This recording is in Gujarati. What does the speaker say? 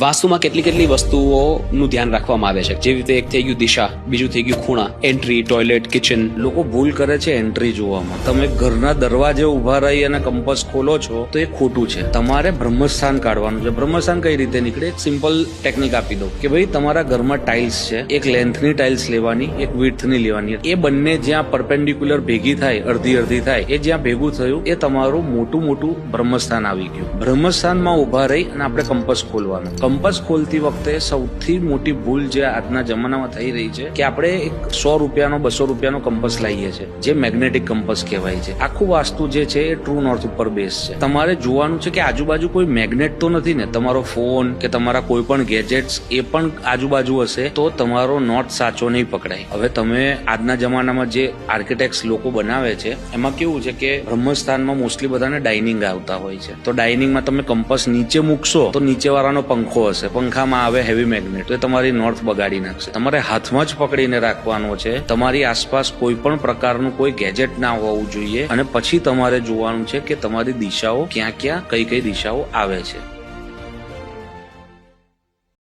વાસ્તુમાં કેટલી કેટલી વસ્તુઓનું ધ્યાન રાખવામાં આવે છે? જેવી રીતે એક થઈ ગયું દિશા, બીજું થઈ ગયું ખૂણા એન્ટ્રી ટોયલેટ કિચન લોકો ભૂલ કરે છે એન્ટ્રી જોવામાં. તમે ઘરના દરવાજે ઊભા રહી અને કંપસ ખોલો છો, તો એ ખોટું છે. તમારે બ્રહ્મસ્થાન કાઢવાનું છે. બ્રહ્મસ્થાન કઈ રીતે નીકળે? એક સિમ્પલ ટેકનિક આપી દો કે ભાઈ, તમારા ઘરમાં ટાઇલ્સ છે, એક લેન્થની ટાઇલ્સ લેવાની, એક વિડ્થની લેવાની. એ બંને જ્યાં પરપેન્ડિક્યુલર ભેગી થાય, અડધી અડધી થાય, એ જ્યાં ભેગું થયું, એ તમારું મોટું મોટું બ્રહ્મસ્થાન આવી ગયું. બ્રહ્મસ્થાનમાં ઊભા રહી અને આપણે કંપસ ખોલવાનું. કંપસ ખોલતી વખતે સૌથી મોટી ભૂલ જે આજના જમાનામાં થઈ રહી છે કે આપણે એક સો રૂપિયાનો, બસો રૂપિયાનો કંપસ લાવીએ છીએ, જે મેગ્નેટિક કંપસ કહેવાય છે. આખું વાસ્તુ જે છે એ ટ્રુ નોર્થ ઉપર બેસ છે. તમારે જોવાનું છે કે આજુબાજુ કોઈ મેગ્નેટ તો નથી ને? તમારો ફોન કે તમારા કોઈ પણ ગેજેટ્સ એ પણ આજુબાજુ હશે તો તમારો નોટ સાચો નહીં પકડાય. હવે તમે આજના જમાનામાં જે આર્કિટેક્ટ્સ લોકો બનાવે છે, એમાં કેવું છે કે બ્રહ્મસ્થાનમાં મોસ્ટલી બધાને ડાઇનિંગ આવતા હોય છે. તો ડાઇનિંગમાં તમે કંપસ નીચે મૂકશો તો નીચેવાળાનો પંખો હશે. પંખામાં આવે હેવી મેગ્નેટ તો તમારી નોર્થ બગાડી નાખશે. તમારે હાથમાં જ પકડીને રાખવાનો છે. તમારી આસપાસ કોઈ પણ પ્રકારનું કોઈ ગેજેટ ના હોવું જોઈએ. અને પછી તમારે જોવાનું છે કે તમારી દિશાઓ ક્યાં ક્યાં, કઈ કઈ દિશાઓ આવે છે.